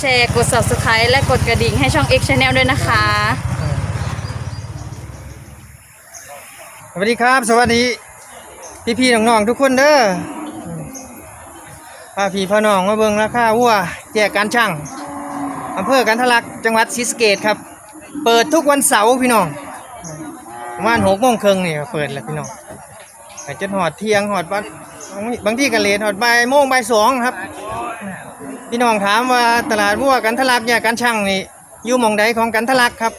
แชร์กด subscribe และกดกระดิ่งให้ช่อง X Channel ด้วยนะคะ สวัสดีครับ สวัสดีพี่พี่ๆน้องๆทุกคนเด้อพาพี่พาน้องมาเบิ่งราคาวัวแจกการช่างอำเภอกันทะลักจังหวัดศรีสะเกษครับ เปิดทุกวันเสาร์พี่น้องประมาณหกโมงครึ่งนี่ก็เปิดแล้วพี่น้องไปจนหอดเที่ยงหอดบัดบางที่กันเลทหอดบ่ายโมงบ่ายสองครับ พี่น้องถามว่าตลาดวัวกันทะลักแยกการช่างนี่อยู่หมองใดของกันทะลักครับ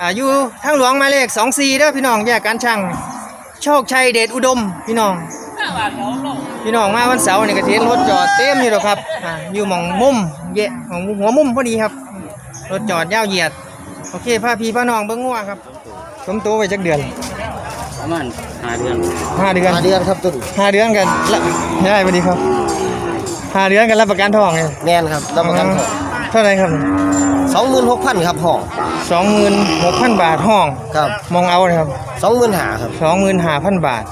อ่าอยู่ทางหลวงหมายเลขสองสี่เด้อพี่น้องแยกการช่างโชคชัยเดชอุดม พี่น้อง พี่น้องมาวันเสาร์นี่ก็สิเห็นรถจอดเต็มอยู่หรอกครับอ่าอยู่หมองมุมเยะของหัวมุมพอดีครับ รถจอดยาวเหยียด โอเคพาพี่พาน้องเบิ้งงัวครับสมตัวไว้จักเดือนประมาณห้าเดือนห้าเดือนห้าเดือนครับตุนห้าเดือนกันละได้สวัสดีครับ ห้าเดือนกันรับประกันทองเนี่ยแมนครับรับประกันทองเท่าไหรครับสองหมื่นหกพันครับห้องสองหมื่นหกพันบาทห้องครับมองเอาเลยครับสองหมื่นหาครับสองหมื่นห้าพันบาท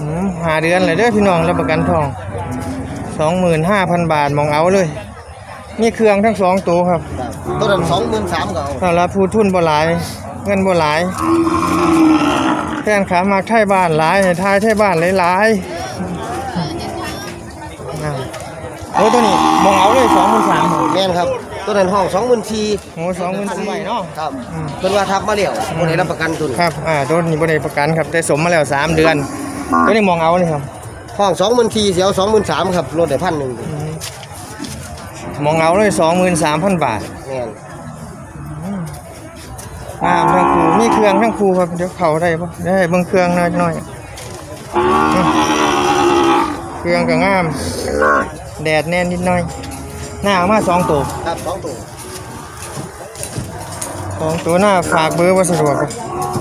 อืมหาเดือนเลยเด้อพี่น้องรับประกันทองสองหมื่นห้าพันบาทมองเอาเลยมีเครื่องทั้งสองตัวครับตัวนั้นสองหมื่นสามก็เอาถ้ารับผู้ทุนบ่หลาย เงินบ่หลายแฟนขามาไทยบ้านหลายให้ทายไทยบ้านหลายๆ โอ้ตัวนี้มองเอาเลยสองหมื่นสามแมนครับตัวนั้นห้องสองหมื่นทีโอ้สองหมื่นสี่เนาะครับเพิ่นว่าทับมาแล้วบ่ได้รับประกันตุนครับอ่าตัวนี้บ่ได้ประกันครับแต่สมมาแล้วสามเดือน ตัวนี้มองเอาเลยครับห้องสองหมื่นทีเสียวสองหมื่นสามครับลดได้พันหนึ่งมองเอาเลยสองหมื่นสามพันบาทแมนงามทั้งครูมีเครื่องทั้งครูครับเดี๋ยวเขาได้ปะได้เบิ่งเครื่องหน่อยหน่อยอืมเครื่องก็งาม แดดแน่นนิดหน่อย หน้าเอามาสองตัวครับสองตัวสองตัวหน้าฝากเบอร์ว่าสะดวก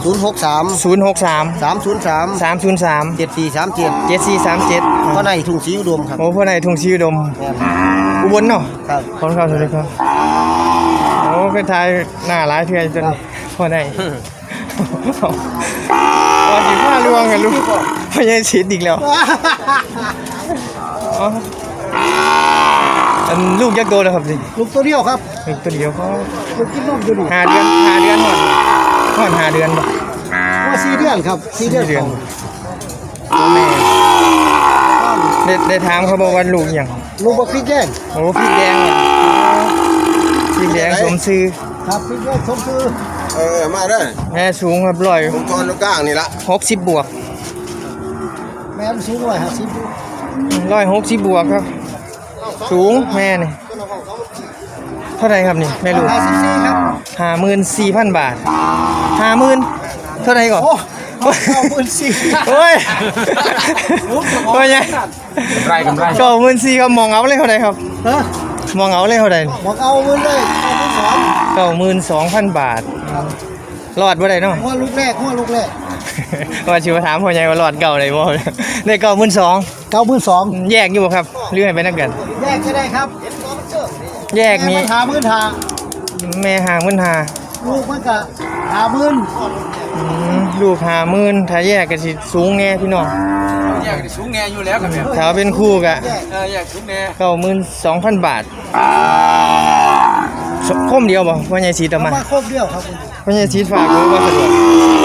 ศูนย์หกสามศูนย์หกสามสามศูนย์สามสามศูนย์สามเจ็ดสี่สามเจ็ดเจ็ดสี่สามเจ็ดก็ในทุ่งสีอุดมครับโอ้พ่อในทุ่งชีอุดมแมนอุบลเนาะครับขอบคุณครับสวัสดีครับโอ้เป็นทายหน้าร้ายเทื่อยจนพ่อในว่าสิผ้าลวงกันลูกพ่อใหญ่ชิดอีกแล้ว อ๋ออันลูกยักษ์โตแล้วครับสิลูกตัวเดียวครับลูกตัวเดียวก็ลูกกินนมอยู่นี่หาเดือนหาเดือนหมดหอดหาเดือนบ่ว่าสี่เดือนครับสี่เดือนสี่เดือนของตัวแม่ได้ได้ถามเขาบอกว่าลูกอย่างลูกบักพริกแย่งโอ้พี่แดงเนี่ยพี่แดงสมซื้อครับพริกแย่งสมคือเออมาเด้อแม่สูงครับร้อยผมทอนลูกก้างนี่ละหกสิบบวก แม่นสูงร้อยห้าสิบร้อยหกสิบบวกครับ สูงแม่นี่เท่าไหรครับนี่แม่ลูกห้าสิบสี่ครับห้าหมื่นสี่พันบาทห้าหมื่นเท่าไหรก่อนโอ้เก้าหมื่นสี่โอ้ยโอ้ยไงไรกำไรเก้าหมื่นสี่ครับมองเอาเลยเท่าไหรครับฮะมองเอาเลยเท่าไหรบอกเอาเงินเลยเอาเงินสองเก้าหมื่นสองพันบาทรอดบ่ได้เนาะหัวลูกแรกหัวลูกแรก ว่าชิวาถามพ่อใหญ่ว่ารอดเก่าได้บ่ได้เก้าหมื่นสองเก้าหมื่นสองแยกอยู่บ่ครับหรือให้ไปนักกัน แยกก็ได้ครับแยกนี้หาหมื่นหาแม่หาหมื่นหาลูกมันก็หาหมื่นอืมลูกหาหมื่นถ้าแยกก็สิสูงแน่พี่น้องแยกสูงแงอยู่แล้วกันเนี่ยถ้าเป็นคู่ก็เออแยกสูงแงเก้าหมื่นสองพันบาทสคมเดียวบ่พ่อใหญ่สีต่อมามาครบเดียวครับพ่อใหญ่สีฝากเบอร์บ่สะดวกฝากเ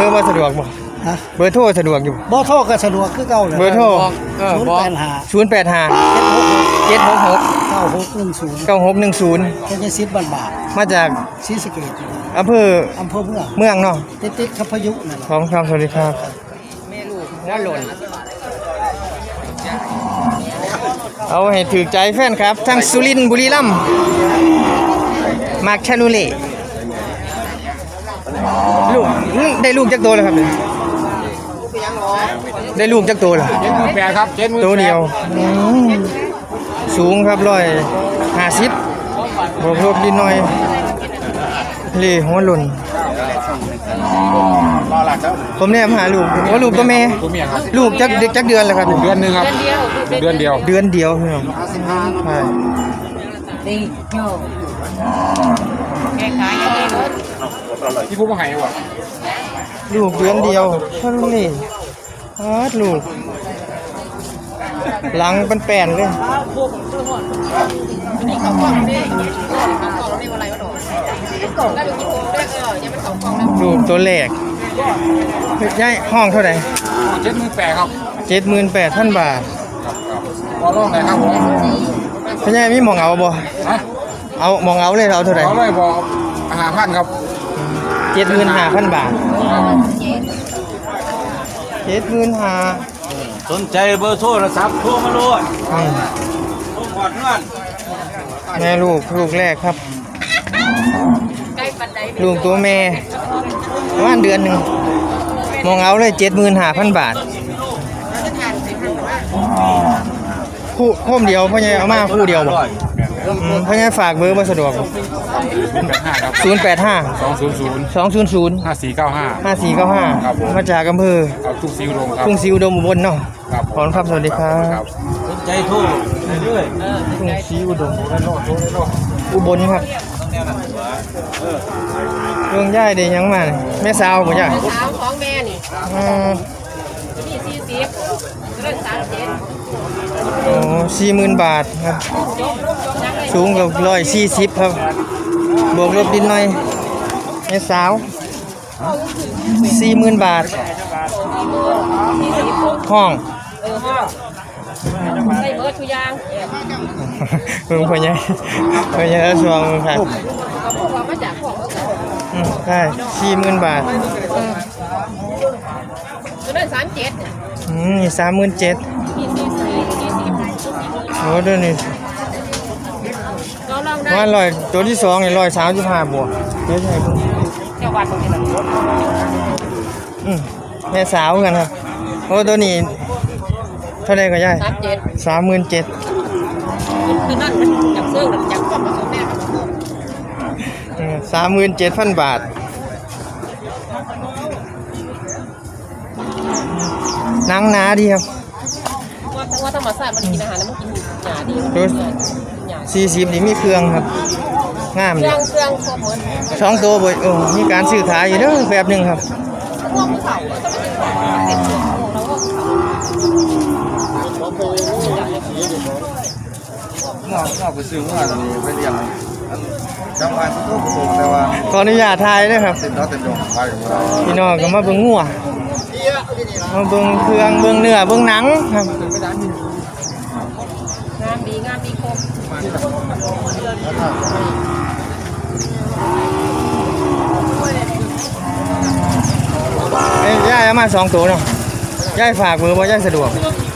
บอร์บ่สะดวกบ่ฮะเบอร์โทรสะดวกอยู่ บ่โทรก็สะดวกคือเก่าเลยเบอร์โทรเออศูนย์บอกแปดหาศูนย์แปดห้าเจ็ดหกหกเก้าหกหนึ่งศูนย์เก้าหกหนึ่งศูนย์เป็นจะซิดบันบาทมาจากซีสะเกตอำเภออำเภอเมืองเมืองเนาะติดติดๆกับพายุนั่นแหละขอบคุณครับสวัสดีครับแม่ลูกหัวหล่นเอาให้ถือใจแฟนครับ ทั้งสุรินทร์บุรีรัมย์มาร์คชาลูเล่ ลูกอื้อได้ลูกจักตัวแล้วครับเนี่ยได้ลูกจักตัวแล้วเจ็ดหมื่นแปดครับเจ็ดหมื่นตัวเดียวอืมสูงครับร้อยห้าสิบบวกลบนิดหน่อยเล่หัวหล่นรอหลักครับผมเนี่ยมาหาลูกว่าลูกตัวแม่ ตัวเมียครับลูกจักเดือนจักเดือนแล้วครับเดือนหนึ่งครับ เดือนเดียว เดือนเดียวพี่น้องใช่ ที่ผู้มาให้ว่ะลูกเดือนเดียวเท่านี้ฮาดลูกหลังเป็นแป้นเลยนี่เขากล่องนี่เขากล่องนี่อะไรวะหนูแล้วดูคุณครูด้วยเออยังไม่เขากล่องนะดูตัวแรกย้ายห้องเท่าไหร่เจ็ดหมื่นแปดครับเจ็ดหมื่นแปดพันบาทพอรองไหนครับผมพี่ใหญ่มีหมองเอาบ่ฮะเอาหมองเอาเลยเอาเท่าไหร่เขาเลยบอกอาหารพันครับ เจ็ดหมื่นห้าพันบาทเจ็ดหมื่นห้าสนใจเบอร์โทรศัพท์โทรมาโลดอืมโทรก่อนเงื่อนแม่ลูกลูกแรกครับใกล้ปันไดลูกตัวแม่ประมาณเดือนหนึ่งมองเอาเลยเจ็ดหมื่นห้าพันบาทคู่คู่เดียวพ่อใหญ่เอามาคู่เดียวบ่ อืมพ่อใหญ่ฝากเบอร์มาสะดวกแปดห้าครับศูนย์แปดห้าสองศูนย์ศูนย์สองศูนย์ศูนย์ห้าสี่เก้าห้าห้าสี่เก้าห้าครับผม มาจากอำเภอเอาทุกซิวลงครับกรุงศรีอุดมอุบลเนาะครับขอบคุณครับสวัสดีครับครับสนใจโทรเรื่อยกรุงศรีอุดมอุบลครับเรื่องย่ายเดียังมาเนี่ยแม่สาวบ่ย่าเช้าของแม่นี่อ่านี่สี่สิบเรื่องสามเจ็ดโอ้สี่หมื่นบาทครับ สูงกับร้อยสี่สิบครับ บวกลบดินหน่อยแม่สาวสี่หมื่นบาท ห้องเออห้องใส่เบิร์ดทุกอย่างเพิ่งพ่อใหญ่พ่อใหญ่แล้วสวงค่ะเขาพูดว่ามาจากของเอออืมใช่สี่หมื่นบาทเรื่องสามเจ็ดเนี่ยอืมนี่สามหมื่นเจ็ดมีสี่สิบสี่สิบโอ้เดี๋ยวนี้ก็ลองได้ ว่าร้อยตัวที่สองนี่ร้อยสามสิบห้าบวกเดี๋ยวจะให้เพิ่งแค่วันตรงนี้แหละอืมแม่สาวกันครับโอ้ตัวนี้เท่าไรก็ย่ายสามเจ็ดสามหมื่นเจ็ดคือนั่นมันจากเสื้อหรือจากความผสมแม่สามหมื่นเจ็ดพันบาทหนังหนาดีครับว่าว่าธรรมชาติมันกินอาหารแล้วมันกินหยาดีดู สี่สิบนี่มีเครื่องครับงามเคดีรื่องเครื่องครบหมดสองตัวบ่โอ้มีการซื้อขายอยู่เด้อแบบหนึ่งครับ พวกผู้เฒ่าก็ต้องเป็นของเด็กตัวเราก็งอกงอกไปซื้อว่านี่ไปเรียงจังหวัดทุกคนแต่ว่าขออนุญาตถ่ายด้วยครับเต็มร้อยเต็มดวงไปของเราพี่น้องก็มาเบิ่งงัวมาเบิ่งเครื่องเบิ่งเนื้อเบิ่งหนังครับงามดีงามดีครบ เอ้ยย่ายเอามาสองตัวเนาะย่ายฝากเบอร์บ่ย่ายสะดวก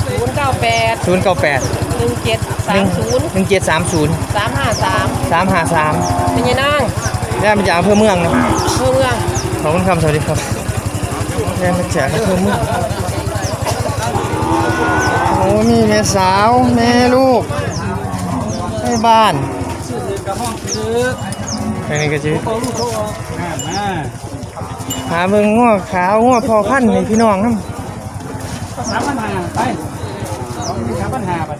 ศูนย์เก้าแปดศูนย์เก้าแปดหนึ่งเจ็ดสามศูนย์หนึ่งเจ็ดสามศูนย์สามห้าสามสามห้าสามเป็นยังนั่งย่ายมาจากอำเภอเมืองเนาะเมืองเมืองขอบคุณครับสวัสดีครับย่ายมาจากอำเภอเมืองโอ้มีแม่สาวแม่ลูกแม่บ้าน อันนี้ก็จะหาเบิ่งง้อขาวง้อพอพันธุ์ให้พี่น้องนำสามปัญหาไปสามปัญหาไป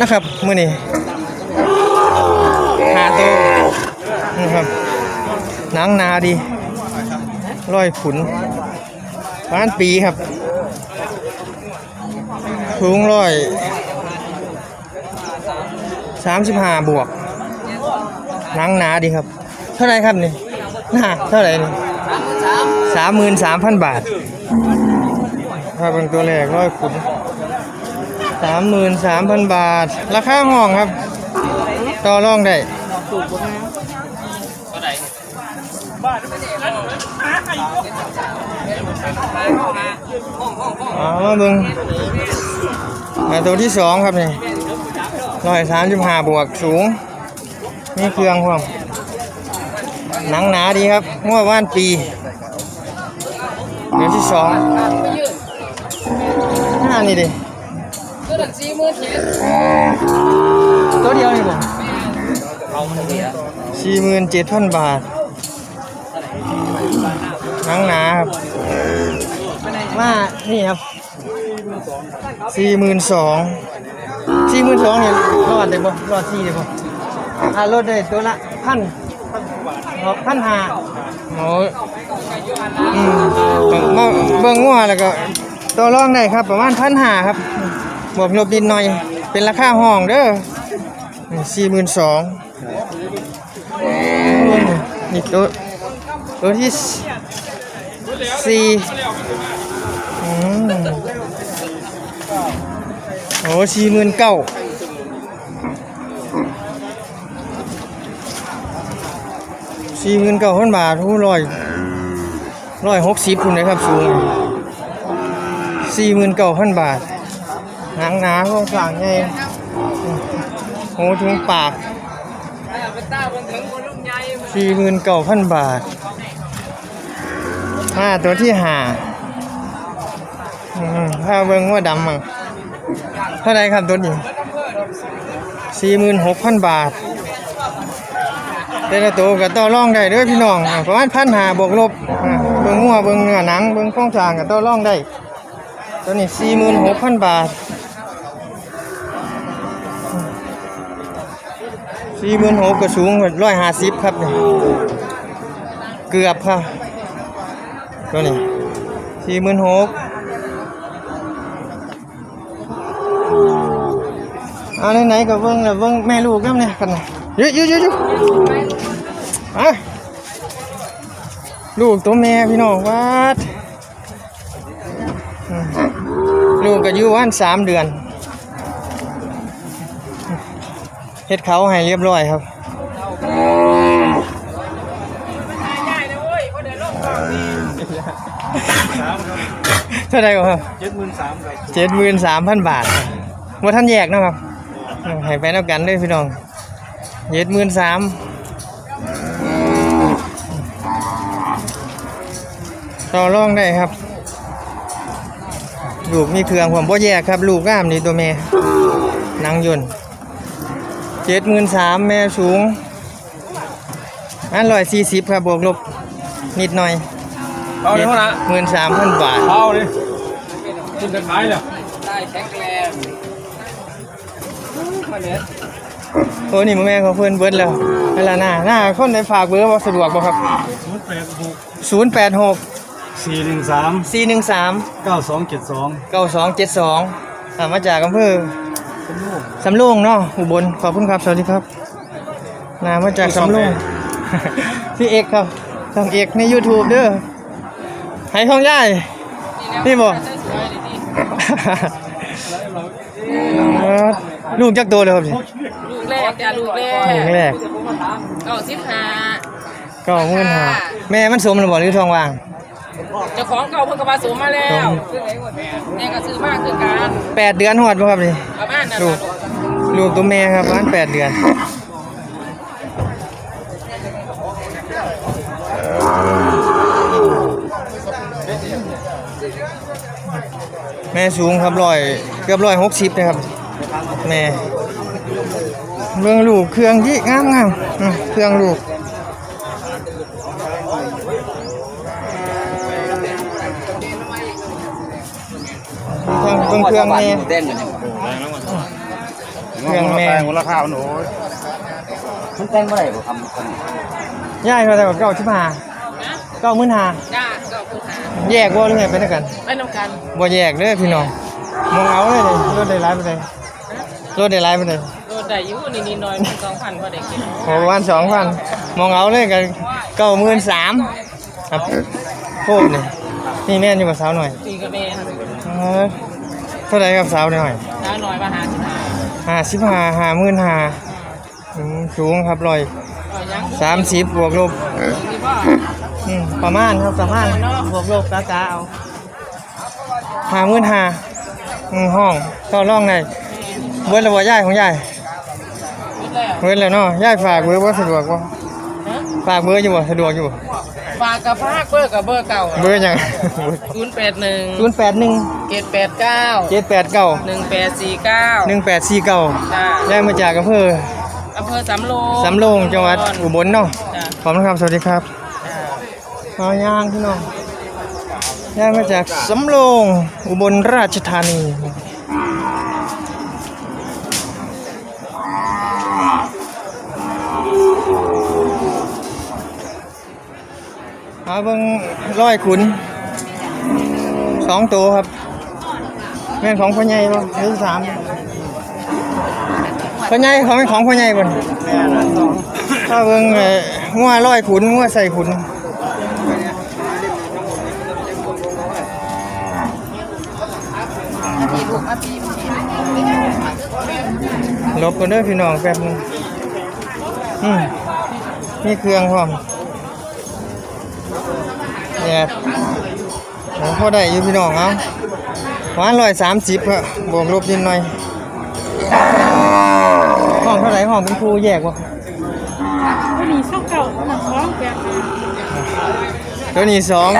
นะครับมื้อนี้หาตัวนะครับหนังหนาดีร้อยขุนบ้านปีครับสูงร้อย สามสิบห้าบวกหนังหนาดีครับ เท่าไรครับนี่หนาเท่าไรนี่สามหมื่นสามพันบาทถ้าเป็นตัวแรกร้อยขุนสามหมื่นสามพันบาท ราคาห้องครับ ต่อรองได้มาเบิ่งอ่าตัวที่สองครับนี่ ร้อยสามสิบห้าบวกสูง มีเครื่องพร้อมหนังหนาดีครับงวดว่านปี เดี๋ยวที่สองหน้านี่ดิก็ดันสี่หมื่นเจ็ดตัวเดียวนี่ผมสี่หมื่นเจ็ดพันบาทหนังหนาครับมานี่ครับสี่หมื่นสอง สี่หมื่นสองเนี่ยรอดได้บ่รอดสี่ได้บ่อ่ารถได้ตัวละพันพันห้าโอ้ยอืมมาเบิ่งงัวแล้วก็ตัวรองได้ครับ ประมาณพันห้าครับบวกลบดินหน่อย เป็นราคาห้องเด้อสี่หมื่นสองนี่ตัวตัวที่สี่อืม โอ้สี่หมื่นเก้าสี่หมื่นเก้าพันบาททุกร้อยร้อยหกสิบคุณนะครับสูงสี่หมื่นเก้าพันบาทหนังหนาก็สั่งไงโอ้ถึงปากสี่หมื่นเก้าพันบาทห้าตัวที่หาผ้าเบิ้งว่าดำมั้ง เท่าไรครับตัวนี้สี่หมื่นหกพันบาทแต่ละตัวก็ต่อรองได้ด้วยพี่น้องประมาณพันหาบวกลบเบิ้งหัวเบิ้งเนื้อหนังเบิ้งโครงสางก็ต่อรองได้ตัวนี้สี่หมื่นหกพันบาทสี่หมื่นหกก็สูงร้อยห้าสิบครับเนี่ยเกือบครับตัวนี้สี่หมื่นหก เอาไหนๆก็เบิ้งแล้วเบิ้งแม่ลูกน้ำเนี่ยกันนะเยอะเยอะเยอะเยอะอะลูกตัวแม่พี่น้องวัดอืมลูกก็อยู่วันสามเดือนเฮ็ดเขาให้เรียบร้อยครับเท่าไหร่ครับเจ็ดหมื่นสามครับเจ็ดหมื่นสามพันบาทว่าท่านแยกเนาะครับ ให้ไปแล้วกันด้วยพี่น้องเจ็ดหมื่นสามต่อรองได้ครับ ลูกมีเครื่องผมบ่แยกครับ ลูกงามนี่ตัวแม่นางยนต์เจ็ดหมื่นสามแม่สูงอันร้อยสี่สิบครับบวกลบนิดหน่อยเอาเลยเท่านะหมื่นสามพันบาทเอาเลยคุณจะขายเลย โอ้นี่มึงแม่เขาเพื่อนเบิร์ดแล้วเวลาหน้าหน้าคนในฝากเบอร์บ่สะดวกบ่ครับศูนย์แปดหกศูนย์แปดหกสี่หนึ่งสามสี่หนึ่งสามเก้าสองเจ็ดสองเก้าสองเจ็ดสองมาจากอำเภอสำโรงเนาะอุบลขอบคุณครับสวัสดีครับนามาจากสำโรงพี่เอกครับช่องเอกใน YouTube เด้อให้ของย่ายพี่บอกเออ ลูกจักโตเลยครับนี่ลูกแรกจ้ะลูกแรลูกกแรกเก้าสิบห้าก็มื่นหาแม่มันสมหรือบ่หรือทองว่างเจ้าของเก่าเพิ่งกระบาสูงมาแล้วแม่ก็ซื้อมากคือการแปดเดือนหอดบ่ครับนี่ประมาณนั้นลูกลูกตัวแม่ครับประมาณแปดเดือนแม่สูงครับร้อยเกือบร้อยหกสิบนะครับ แม่เรื่องลูกเครื่องยี่งามงามอืมเครื่องลูกเครื่องเครื่องแม่เครื่องแม่มูลค่ามันโอ้ยมันแต่งเมื่อไหร่ผมทำย่ายมาแต่เก้าชิบห้าเก้าหมื่นห้าจ้าเก้าคือหาแยกว่าหรือไงไปด้วยกันไปนำกันบ่แยกเด้อพี่น้องมองเอาเลยเลยรถได้หลายไปเลย รถได้หลายไปเลยโดนได้อยู่นี่นี่น้อยสองพันพอได้กินประมาณสองพันมองเอาเลยกันเก้าหมื่นสามครับโคตรนี่นี่แม่นอยู่กับสาวหน่อยตีกับแม่เออเท่าไหรกับสาวหน่อยน้าน้อยมาหาสิบห้าห้าสิบห้าห้าหมื่นห้าอืมสูงครับร้อยก็ยังสามสิบบวกลบ นี่ว่าอืมประมาณครับประมาณบวกลบกะกะเอาห้าหมื่นห้าอืมห้องต่อร่องได้ เบิร์ดระบย่ายของยายหมดแล้วเบิร์ดแล้วเนาะยายฝากเบอร์บ่สะดวกบ่ฮะฝากเบอร์อยู่บ่สะดวกอยู่บ่ฝากกับภาคเบอร์กับเบอร์เก่าเบอร์หยังศูนย์แปดหนึ่งศูนย์แปดหนึ่งเจ็ดแปดเก้าเจ็ดแปดเก้าหนึ่งแปดสี่เก้าหนึ่งแปดสี่เก้าจ้าย้ายมาจากอำเภออำเภอสำโรงสำโรงจังหวัดอุบลเนาะจ้าขอบคุณครับสวัสดีครับเอาย่างพี่น้องย้ายมาจากสำโรงอุบลราชธานี เอาเบิ่งร้อยขุนสองตัวครับ แม่นของพ่อใหญ่บ่หรือสามพ่อใหญ่เขาเป็นของพ่อใหญ่บ่นถ้าเบิ่งเอ่องัวร้อยขุนงัวใส่ขุนทีลูกมาปีลบกันเด้อพี่น้องแป๊บนึงอืมมีเครื่องพร้อม เนี่ยผมพอได้อยู่พี่น้องเอาประมาณร้อยสามสิบอะบวกลบนิดหน่อย ห้องเท่าไหร่ห้องเป็นครูแยกวะวันนี้เศร้าเก่าหนังร้องแบบตัวนี้สอง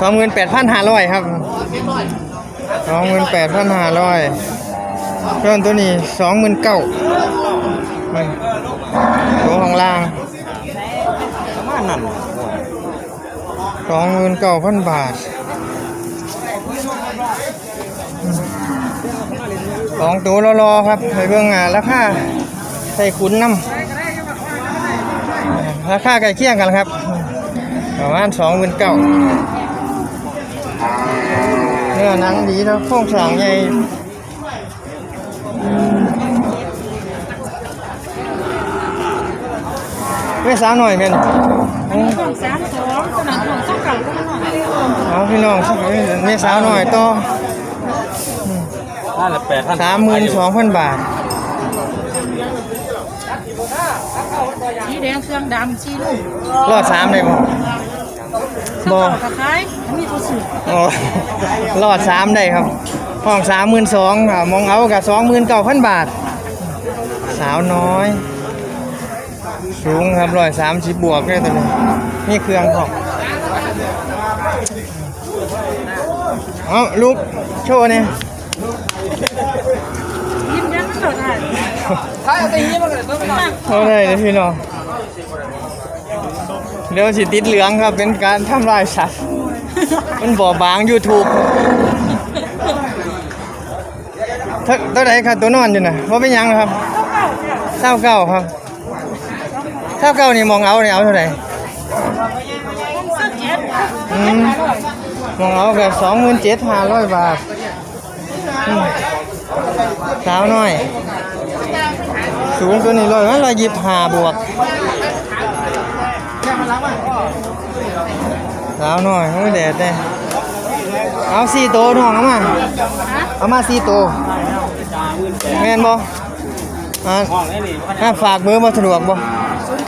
สองหมื่นแปดพันห้าร้อยครับสองหมื่นแปดพันห้าร้อยเพิ่มตัวนี้สองหมื่นเก้าตัวข้างล่าง สองหมื่นเก้าพันบาทสองตัวรอๆครับไปเบิ่งอะราคาใส่ขุนน้ำราคาใกล้เคียงกันครับ ประมาณสองหมื่นเก้าเนื้อหนังดีแล้วโครงสร้างใหญ่ไม่สาวหน่อยแม่นอืมของสามสองสาม เอาพี่น้องไม่สาวหน่อยต่อห้าสิบแปดท่านสามหมื่นสองพันบาทสีแดงเครื่องดำสีลูกรอดสามเลยบ่บ่เก่ากระคายมีตัวสูงอ๋อรอดสามได้ครับ ห้องสามหมื่นสองมองเอากับสองหมื่นเก้าพันบาท สาวน้อย สูงครับร้อยสามสิบบวกได้ตัวนี้นี่เครื่องของ เอาลูกโชว์เนี่ยยิ้มแย้มไม่สดอะเอาได้เลยพี่น้องเดี๋ยวสิติดเหลืองครับเป็นการทำลายสัตว์มันบ่อบาง YouTube เท่าเท่าไหร่ครับตัวนอนอยู่น่ะว่าเป็นหยังนะครับเท่าเก้าครับเท่าเก้านี่มองเอาเนี่ยเอาเท่าไหร่เสื้อเจ็ดอืม มองเอาแบบสองหมื่นเจ็ดห้าร้อยบาทสาวน้อย สูงตัวนี้ร้อยร้อยยี่สิบห้าบวกสาวน้อยโอ้ยแดดได้เอาสี่โตวน้องเอามา เอามาสี่โตวแม่นบ่อ่าฝากเบอมาสะดวกบ่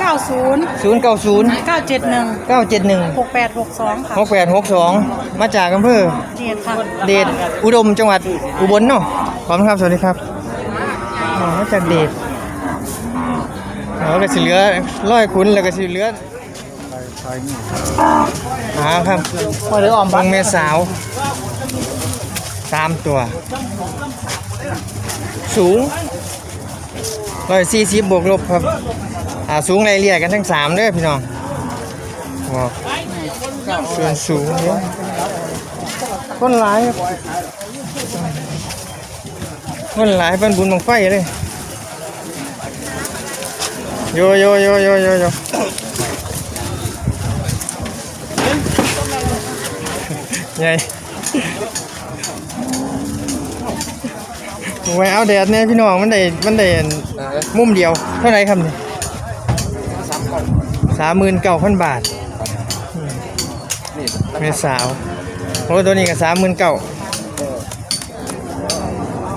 ก้าศูนย์ศูนย์เก้าศูนย์เก้าเจ็ดหนึ่งเก้าเจ็ดหนึ่งหกแปดหกสองค่ะหกแปดหกสองมาจากอำเภอเจ็ดค่ะเดชอุดมจังหวัดอุบลเนาะขอบคุณครับสวัสดีครับอ๋อมาจากเดชแล้วก็สิเหลือร้อยคุณแล้วก็สิเหลือหาครับพอเหลือออมบังแม่สาวสามตัว สูงร้อยสี่สิบบวกลบครับ อ่าสูงไรเรียกันทั้งสามเด้อพี่น้องบอกส่วนสูงเนี่ยคนหลายครับคนหลายเป็นบุญบังไฟเลยโยโยโยโยโยโยใหญ่ไว้เอาแดดเนี่ยพี่น้องมันได้มันได้มุมเดียวเท่าไหร่ครับเนี่ สามหมื่นเก้าพันบาทเมสาวโอ้ตัวนี้ก็สามหมื่นเก้า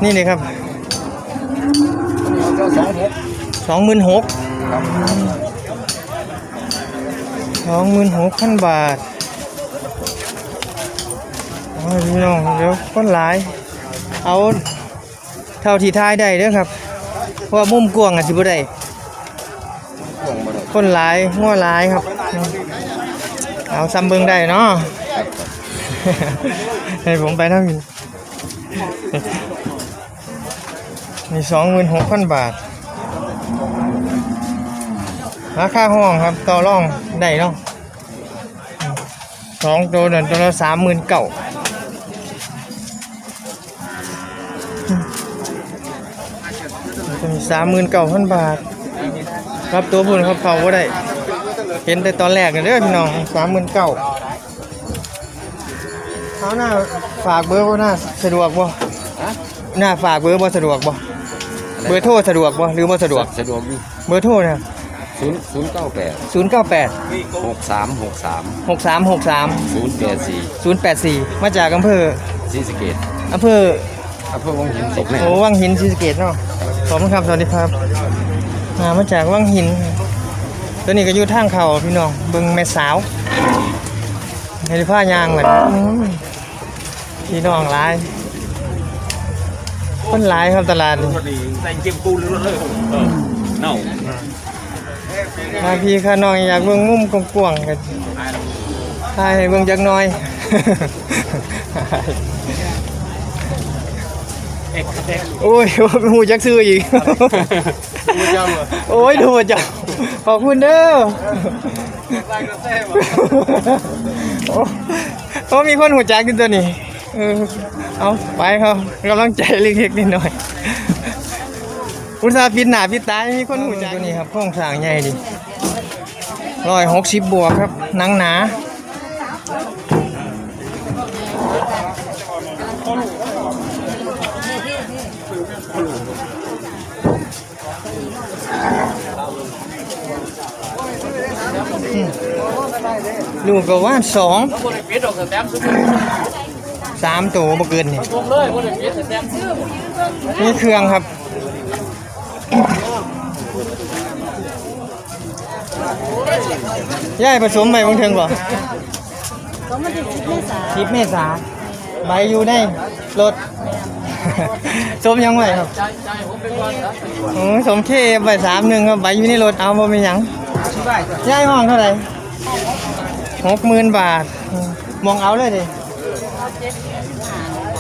นี่เลยครับสองหมื่นหกสองหมื่นหกพันบาทโอ้ยพี่น้องเดี๋ยวคนหลาย เอาเท่าที่ทายได้เด้อครับ เพราะว่ามุมกวางอะสิบ่ได้ คนหลายงัวหลายครับ เอาซ้ำเบิ่งได้เนาะให้ผมไปเท่านี้มีสองหมื่นหกพันบาท ราคาห้องครับต่อรองได้เนาะสองตัวเดินตัวละสามหมื่นเก่าจะมีสามหมื่นเก้าพันบาท ครับตัวพุ่นครับเขาว่าได้ เห็นแต่ตอนแรกกันเด้อพี่น้องสามหมื่นเก้าเอาหน้าฝากเบอร์บ่น่าสะดวกบ่น่าฝากเบอร์บ่สะดวกบ่เบอร์โทรสะดวกบ่หรือบ่สะดวกสะดวกอยู่เบอร์โทรนะศูนย์ศูนย์เก้าแปด098หกสามหกสาม6363ศูนย์แปดสี่084มาจากอำเภอศรีสะเกดอำเภออำเภอวังหินศพแม่โอ้วังหินศรีสะเกษเนาะขอบคุณครับสวัสดีครับ มามาจากวังหิน ตัวนี้ก็อยู่ทางเขาพี่น้องเบิ่งแม่สาวเห็นผ้ายางเหมือนอืมพี่น้องหลายคนหลายครับตลาดนี่ใส่เก็บปูนเลยเน่าถ้าพี่ข้าน้องอยากเบิ่งมุมกว้างๆกันถ่ายให้เบิ่งจักหน่อยโอ้ยหูจักซื้ออีก โอ้ยดูจังขอบคุณเด้อโอ้โอ้มีคนหัวใจขึ้นตัวนี้เออเอาไปครับกำลังใจเล็กๆนิดหน่อยอุตส่าห์ปิดหน้าปิดตาให้มีคนหัวใจตัวนี้ครับโครงสร้างใหญ่ดิร้อยหกสิบบวกครับหนังหนา ลูกก็ว่านสองสามตัวบ่เกินนี่นี่เครื่องครับย่ายผสมใหม่บางเทิงบ่สิบเมษาใบอยู่ในรถสมยังไงครับโอ้ยสมเคใบสามหนึ่งครับใบอยู่ในรถเอาบ่เป็นหยังย่ายห้องเท่าไหร่ หกหมื่นบาท มองเอาเลยดิ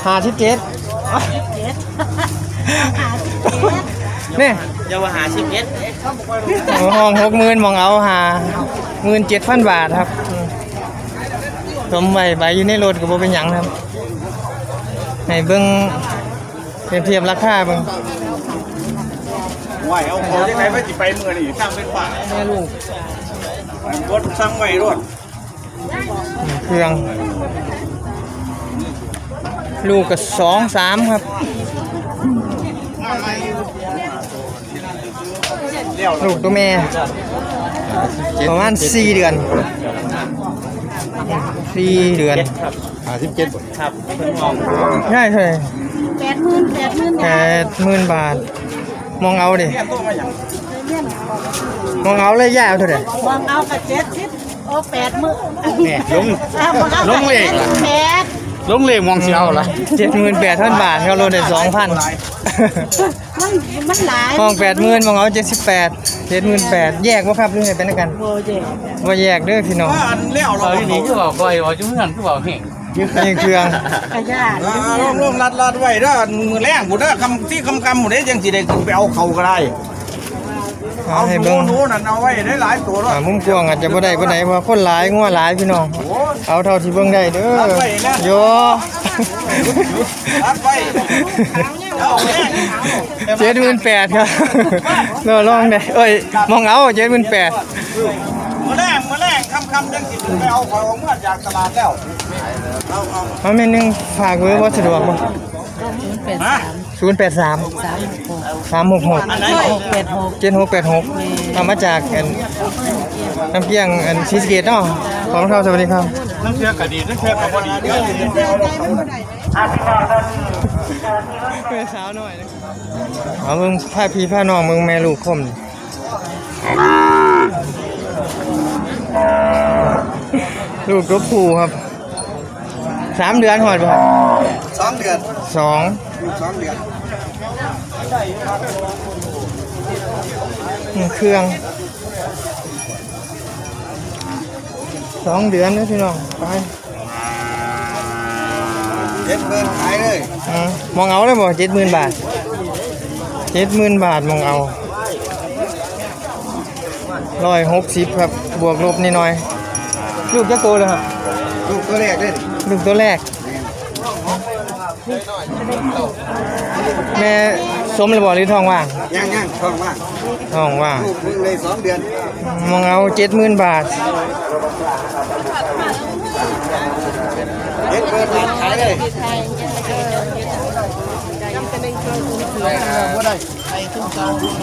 หาสิบเจ็ดนี่อย่าว่าหาสิบเจ็ดห้องหกหมื่นมองเอาหาหมื่นเจ็ดพันบาทครับสมใบใบอยู่ในรถก็บ่เป็นหยังครับให้เบิ่งเปรียบเทียบราคาเบิ่งไหวเอาของที่ไหนไปจิไปเมื่อนี่สร้างเป็นป่าแม่ลูกรถสร้างไว้รถ เครื่อง ลูกก็สองสามครับลูกตัวแม่ประมาณสี่เดือนสี่เดือนหาสิบเจ็ดใช่ใช่แปดหมื่นแปดหมื่นแปดหมื่นบาท มองเอาดิมองเอาเลยยาวเท่าไหร่วางเอากับเจ็ดสิบโอ้แปดหมื่นเนี่ยลง อะวางเอาลงเลขแปดลงเลขมองเสียวละเจ็ดหมื่นแปดพันบาทเขาลดได้สองพันมันมันหลายห้องแปดหมื่นมองเอาเจ็ดสิบแปดเจ็ดหมื่นแปดแยกว่าครับหรือไงเป็นกันโอ้ยว่าแยกเด้อพี่น้องอันเลี้ยวเราที่นี่คือบอกบ่อยว่าจุ่มหันคือบอกเห่งนี่เครื่องกระยาลงลงรัดรัดไว้เด้อมือแรงกูเด้อคำที่คำคำหมดเด้ยังสิได้ไปเอาเขาก็ได้ เอาเอาให้หเบิ่งนูนั่นเอาไว้ได้หลายตัวแล้วอ่ามุมกว้างอาจจะบ่ได้บ่ได้เพราะว่าคนหลายงัวหลายพี่น้องเอาเท่าที่เบิ่งได้เด้อโยรัดไว้เอาแม่เจ็ดหมื่นแปดครับเราลองได้เอ้ยมองเอาเจ็ดหมื่นแปดมือแรงมือแรงคำคำยังสิไปเอาของเมื่อจากตลาดแล้ว เอาเอาเอาแม่นึงฝากเบอร์บ่สะดวกบ่ ฮะศูนย์แปดสามสามหกหกอันไหนแปดหกเจ็ดหกแปดหกเอามาจากอันน้ำเกียงอันซีสะเกตเนาะขอบคุณครับสวัสดีครับน้ำเชื่อกระดีน้ำเชื่อกระพอดีเด้อเพื่อสาวหน่อยเอามึงพาพี่พาน้องมึงแม่ลูกคมนี่ลูกตัวผู้ครับสามเดือนหอดบ่ครับส องเดือนสองสองเดือนอืมเครื่องสองเดือนนะพี่น้องไปเจ็ดหมื่นขายเลยอืมมองเอาเลยบ่เจ็ดหมื่นบาทเจ็ดหมื่นบาทมองเอาร้อยหกสิบครับบวกลบนิดหน่อย ลูกจะโตเลยครับ ลูกตัวแรกเลยลูกตัวแรก แม่สมระบอหรือทองว่างย่างย่างท้องว่างทองว่างลูกมึงเลยสองเดือนมองเอาเจ็ดหมื่นบาทเจ็ดเปิดร้านขายเลย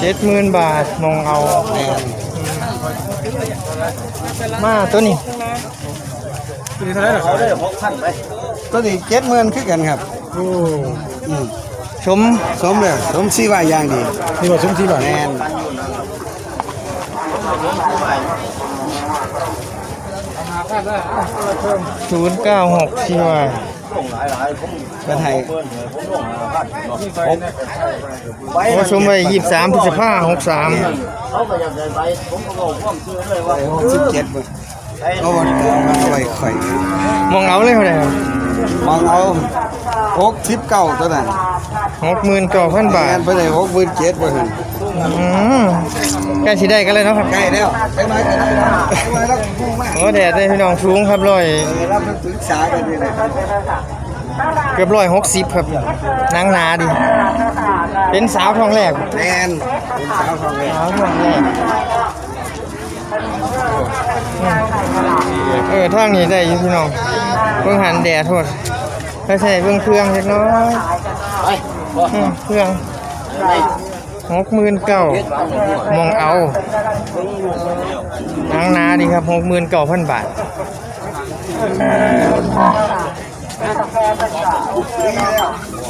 เจ็ดหมื่นบาทมองเอามาตัวนี้เขาได้หกพันไปตัวนี้เจ็ดหมื่นคือกันครับ ชมสมเลยสมซีว่าอย่างดีนี่ว่าซุ้มที่บ้านแมนศูนย์เก้าหกที่ว่าก็ไทยโอ้ชมไปยี่สามพฤษภาหกสามเขาก็อยากได้ไปผมก็บอกความชื่อเลยว่าสิบเจ็ดเบิ่งเอาวันเอาไว้ข่อยมองเอาเลยเท่าไหร่ครับ มองเอาหกสิบเก้าตัวนั้นหกหมื่นเก้าพันแมบาทนไปเลยหกหมื่นเจ็ดบ่ถึงอืมใกล้สิได้กันเลยเนาะครับใกล้แล้วใกล้ไหมใกล้แล้วใกล้แล้วพุ่งมากโอ้แดดได้พี่น้องสูงครับร้อยเออรับปรึกษากันดีเลยเกือบร้อยหกสิบครับหนังหนาดิ เป็นสาวทองแรกแมนเป็นสาวทองเลยสาวทองแรกอืม เออทางนี้ได้อยู่พี่น้องเพิ่งหันแดดโทษไม่ใช่เพิ่งเครื่องเล็กน้อยอืมเครื่องหกหมื่นเก้ามองเอาหนังนาดีครับหกหมื่นเก้าพันบาท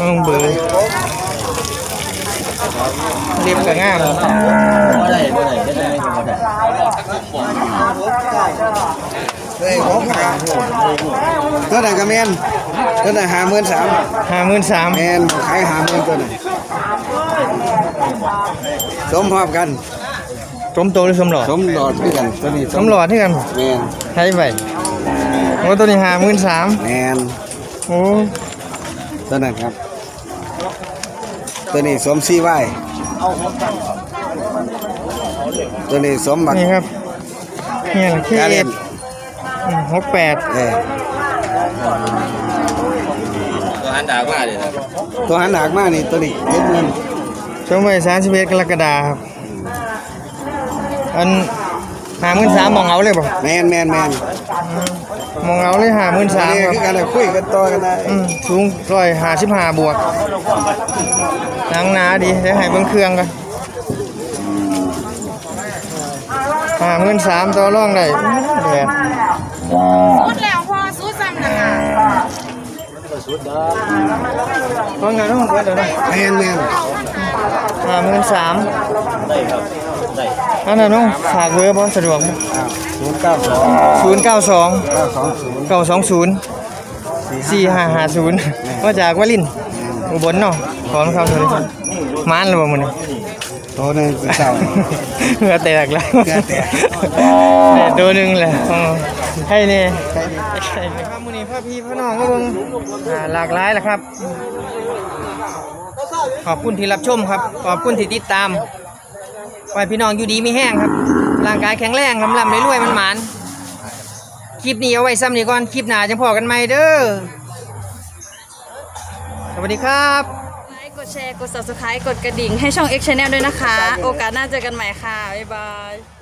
อืมเบื่อ เรียบกับงามเฮ้ยหกห้าตัวไหนนก็แมนตัวไหนหาหมื่นสามห้าหมื่นสามแมนขายหาหมื่นตัวไหนสมพร้อมกัน สมโตหรือสมหลอดสมหลอดคือกันตัวนี้สมหลอดที่กันแมนใช้ไปโอ้ตัวนี้ห้าหมื่นสามแมนโอ้ตัวนั้นครับ ตัวนี้สมซีไว้ตัวนี้สมบักนี่ครับเนี่ยที่กาเอเล่นหกแปดเออตัวหันดากมาเลยครับตัวหันหนักมากนี่ตัวนี้เจ็ดหมื่นช่วงไปสามสิบเอ็ดกรกฎาคมครับอัน ห้าหมื่นสามมองเอาเลยป่ะแมนแมนแมนมองเอาเลยห้าหมื่นตัวสามนี้ครับคือกันเลยคุยกันต่อกันได้อืมสูงร้อยห้าสิบห้าบวกหนังหนาดีเดี๋ยวให้เบิ้งเครื่องกันห้าหมื่นสามต่อรองได้แดดสุดแล้วพอสุดซ้ำนะคะเพราะงานต้องเปิดเดี๋ยวนะแมนแมนห้าหมื่นสาม อันนั้นต้องฝากเบอร์บ่สะดวกศูนย์เก้าสองศูนย์เก้าสองเก้าสองศูนย์เก้าสองศูนย์สี่ห้าห้าศูนย์มาจากวลินทร์อุบลเนาะขอบคุณครับสวัสดีครับมานหรือเปล่ามันตัวหนึงเป็นเจ้าเหงื่อแตกแล้วเหงื่อแตกแต่ตัวหนึ่งแหละอ๋อให้เนี่ยครับมื้อนี้พ่อพี่พ่อน้องก็เบิ่งอ่าหลากหลายแหละครับ ขอบคุณที่รับชมครับ ขอบคุณที่ติดตาม ไปพี่น้องอยู่ดีไม่แห้งครับ ร่างกายแข็งแรงลำลำเรวยๆมันหมานคลิปนี้เอาไว้ซ้ำนี้ก่อน คลิปหน้าจะพอกันไหมเด้อ สวัสดีครับ ไลค์กดแชร์ กด subscribe กดกระดิ่งให้ช่อง X Channel ด้วยนะคะ โอกาสหน้าเจอกันใหม่ค่ะ บ๊ายบาย